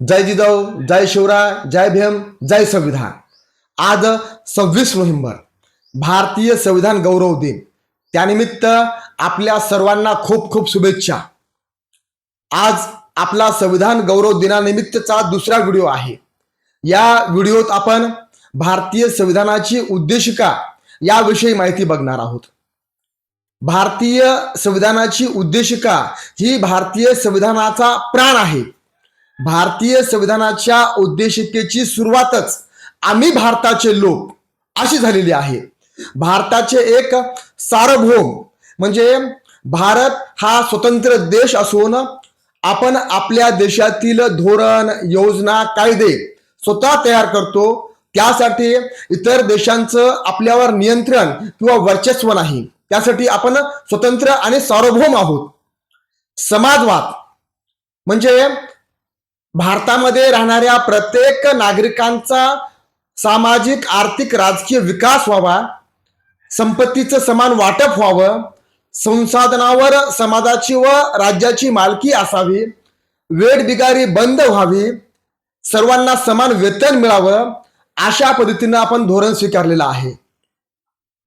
जय जिजाऊ जय शिवराय जय भीम जय संविधान. आज सव्वीस नोव्हेंबर भारतीय संविधान गौरव दिन. त्यानिमित्त आपल्या सर्वांना खूप खूप शुभेच्छा. आज आपला संविधान गौरव दिनानिमित्तचा दुसरा व्हिडिओ आहे. या व्हिडिओत आपण भारतीय संविधानाची उद्देशिका याविषयी माहिती बघणार आहोत. भारतीय संविधानाची उद्देशिका ही भारतीय संविधानाचा प्राण आहे. भारतीय संविधानाच्या उद्देशिकेची सुरुवातच आम्ही भारताचे लोक अशी झालेली आहे. भारताचे एक सार्वभौम म्हणजे भारत हा स्वतंत्र देश असून आपण आपल्या देशातील धोरण योजना कायदे स्वतः तयार करतो. त्यासाठी इतर देशांचं आपल्यावर नियंत्रण किंवा वर्चस्व नाही. त्यासाठी आपण स्वतंत्र आणि सार्वभौम आहोत. समाजवाद म्हणजे भारतामध्ये राहणाऱ्या प्रत्येक नागरिकांचा सामाजिक आर्थिक राजकीय विकास व्हावा संपत्तीचं समान वाटप व्हावं संसाधनावर समाजाची व राज्याची मालकी असावी वेडबिगारी बंद व्हावी सर्वांना समान वेतन मिळावं अशा पद्धतीनं आपण धोरण स्वीकारलेलं आहे.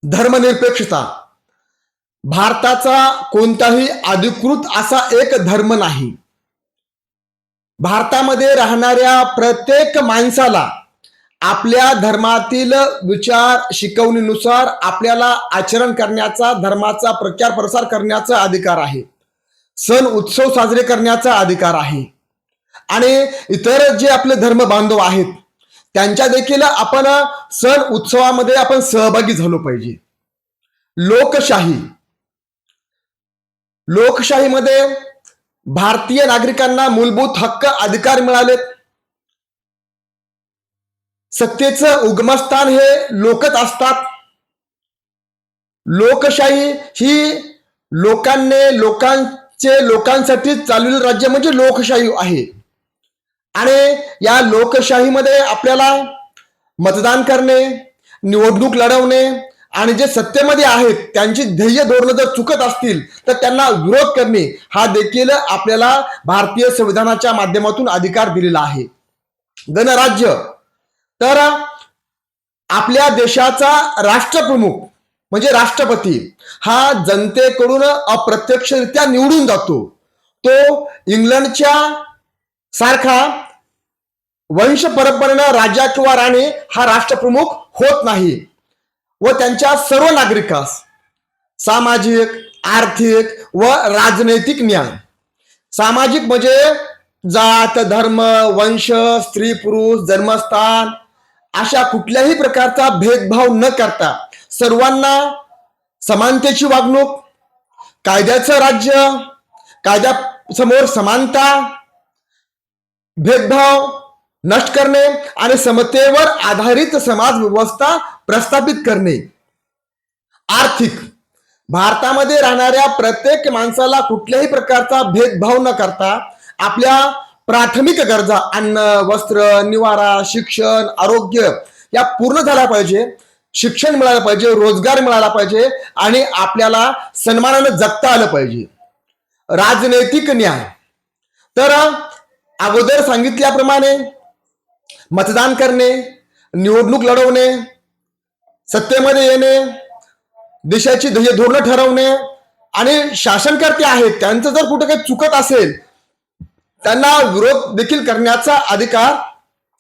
धर्मनिरपेक्षता. भारताचा कोणताही अधिकृत असा एक धर्म नाही. भारतामध्ये राहणाऱ्या प्रत्येक माणसाला आपल्या धर्मातील विचार शिकवणीनुसार आपल्याला आचरण करण्याचा धर्माचा प्रचार प्रसार करण्याचा अधिकार आहे. सण उत्सव साजरे करण्याचा अधिकार आहे. आणि इतर जे आपले धर्म बांधव आहेत त्यांच्या देखील आपण सण उत्सवामध्ये आपण सहभागी झालो पाहिजे. लोकशाही. लोकशाहीमध्ये भारतीय नागरिकांना मूलभूत हक्क अधिकार मिळालेत. सत्तेचं उगमस्थान हे लोकच असतात. लोकशाही ही लोकांनी लोकांचे लोकांसाठी चाललेलं राज्य म्हणजे लोकशाही आहे. आणि या लोकशाहीमध्ये आपल्याला मतदान करणे निवडणूक लढवणे आणि जे सत्तेमध्ये आहेत त्यांची ध्येय धोरणं जर चुकत असतील तर त्यांना विरोध करणे हा देखील आपल्याला भारतीय संविधानाच्या माध्यमातून अधिकार दिलेला आहे. गणराज्य तर आपल्या देशाचा राष्ट्रप्रमुख म्हणजे राष्ट्रपती हा जनतेकडून अप्रत्यक्षरित्या निवडून जातो. तो इंग्लंडच्या सारखा वंश परंपरेनं राजा किंवा राणी हा राष्ट्रप्रमुख होत नाही. व त्यांच्या सर्व नागरिकास सामाजिक आर्थिक व राजनैतिक न्याय सामाजिक म्हणजे जात धर्म वंश स्त्री पुरुष जन्मस्थान अशा कुठल्याही प्रकारचा भेदभाव न करता सर्वांना समानतेची वागणूक कायद्याचं राज्य कायद्यासमोर समानता भेदभाव नष्ट करणे आणि समतेवर आधारित समाज व्यवस्था प्रस्थापित करणे. आर्थिक. भारतामध्ये राहणाऱ्या प्रत्येक माणसाला कुठल्याही प्रकारचा भेदभाव न करता आपल्या प्राथमिक गरजा अन्न वस्त्र निवारा शिक्षण आरोग्य या पूर्ण झाल्या पाहिजे. शिक्षण मिळालं पाहिजे रोजगार मिळाला पाहिजे आणि आपल्याला सन्मानानं जगता आलं पाहिजे. राजनैतिक न्याय. तर अगोदर सांगितल्याप्रमाणे मतदान करणे निवडणूक लढवणे सत्तेमध्ये येणे देशाची ध्येय धोरणं ठरवणे आणि शासनकर्ते आहेत त्यांचं जर कुठे काही चुकत असेल त्यांना विरोध देखील करण्याचा अधिकार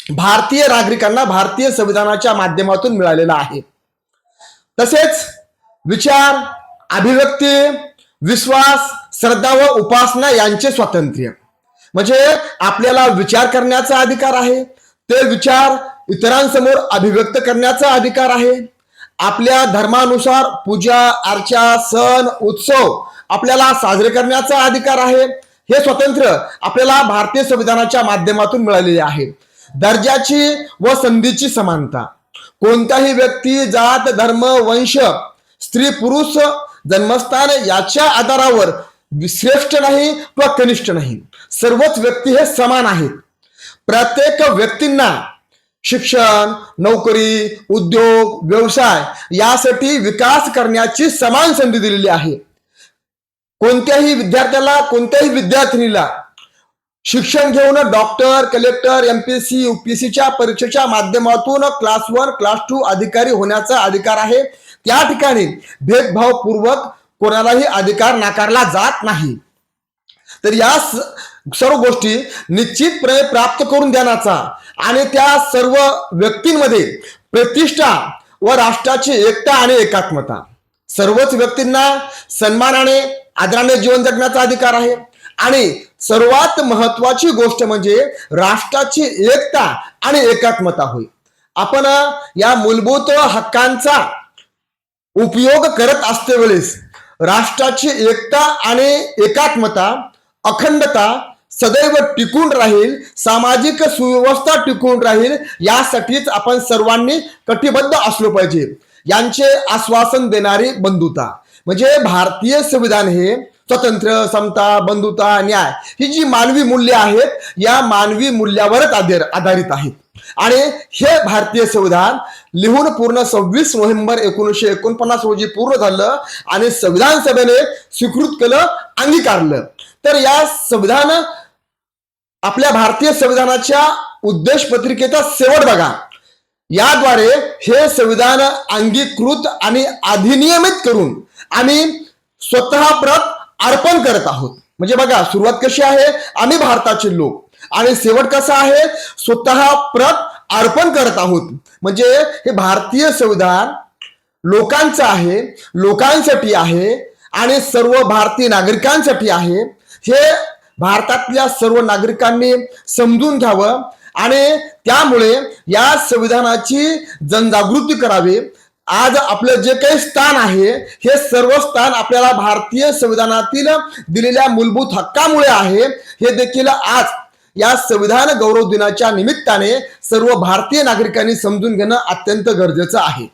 भारतीय नागरिकांना भारतीय संविधानाच्या माध्यमातून मिळालेला आहे. तसेच विचार अभिव्यक्ती विश्वास श्रद्धा व उपासना यांचे स्वातंत्र्य. म्हणजे आपल्याला विचार करण्याचा अधिकार आहे ते विचार इतरांसमोर अभिव्यक्त करण्याचा अधिकार आहे. आपल्या धर्मानुसार पूजा अर्चा सण उत्सव आपल्याला साजरे करण्याचा अधिकार आहे. हे स्वातंत्र्य आपल्याला भारतीय संविधानाच्या माध्यमातून मिळालेले आहे. दर्जाची व संधीची समानता. कोणताही व्यक्ती जात धर्म वंश स्त्री पुरुष जन्मस्थान याच्या आधारावर श्रेष्ठ नाही किंवा कनिष्ठ नाही. सर्वच व्यक्ती हे समान आहेत. प्रत्येक व्यक्तींना शिक्षण नोकरी उद्योग व्यवसाय यासाठी विकास करण्याची समान संधी दिलेली आहे. कोणत्याही विद्यार्थ्याला कोणत्याही विद्यार्थिनीला शिक्षण घेऊन डॉक्टर कलेक्टर एमपीएससी युपीएससीच्या परीक्षेच्या माध्यमातून क्लास वन क्लास टू अधिकारी होण्याचा अधिकार आहे. त्या ठिकाणी भेदभावपूर्वक कोणालाही अधिकार नाकारला जात नाही. तर या सर्व गोष्टी निश्चितपणे प्राप्त करून देण्याचा आणि त्या सर्व व्यक्तींमध्ये प्रतिष्ठा व राष्ट्राची एकता आणि एकात्मता. सर्वच व्यक्तींना सन्मानाने आदराने जीवन जगण्याचा अधिकार आहे. आणि सर्वात महत्वाची गोष्ट म्हणजे राष्ट्राची एकता आणि एकात्मता होय. आपण या मूलभूत हक्कांचा उपयोग करत असते वेळेस राष्ट्राची एकता आणि एकात्मता अखंडता सदैव टिकून राहील सामाजिक सुव्यवस्था टिकून राहील यासाठीच आपण सर्वांनी कटिबद्ध असलो पाहिजे. यांचे आश्वासन देणारी बंधुता. म्हणजे भारतीय संविधान हे स्वतंत्र समता बंधुता न्याय ही जी मानवी मूल्य आहेत या मानवी मूल्यावरच आधार आधारित आहेत. आणि हे भारतीय संविधान लिहून पूर्ण सव्वीस नोव्हेंबर एकोणीसशे एकोणपन्नास रोजी पूर्ण झालं आणि संविधान सभेने स्वीकृत केलं अंगीकारलं. तर या संविधान आपल्या भारतीय संविधानाच्या उद्देश पत्रिकेचा शेवट बघा. याद्वारे हे संविधान अंगीकृत आणि अधिनियमित करून आम्ही स्वतः प्रत अर्पण करत आहोत. म्हणजे बघा सुरुवात कशी आहे? आम्ही भारताचे लोक. आणि शेवट कसा आहे? स्वतः प्रत अर्पण करत आहोत. म्हणजे हे भारतीय संविधान लोकांचं आहे लोकांसाठी आहे आणि सर्व भारतीय नागरिकांसाठी आहे. हे भारतातल्या सर्व नागरिकांनी समजून घ्यावं आणि त्यामुळे या संविधानाची जनजागृती करावी. आज आपलं जे काही स्थान आहे हे सर्व स्थान आपल्याला भारतीय संविधानातील दिलेल्या मूलभूत हक्कामुळे आहे. हे देखील आज या संविधान गौरव दिनाच्या निमित्ताने सर्व भारतीय नागरिकांनी समजून घेणं अत्यंत गरजेचं आहे.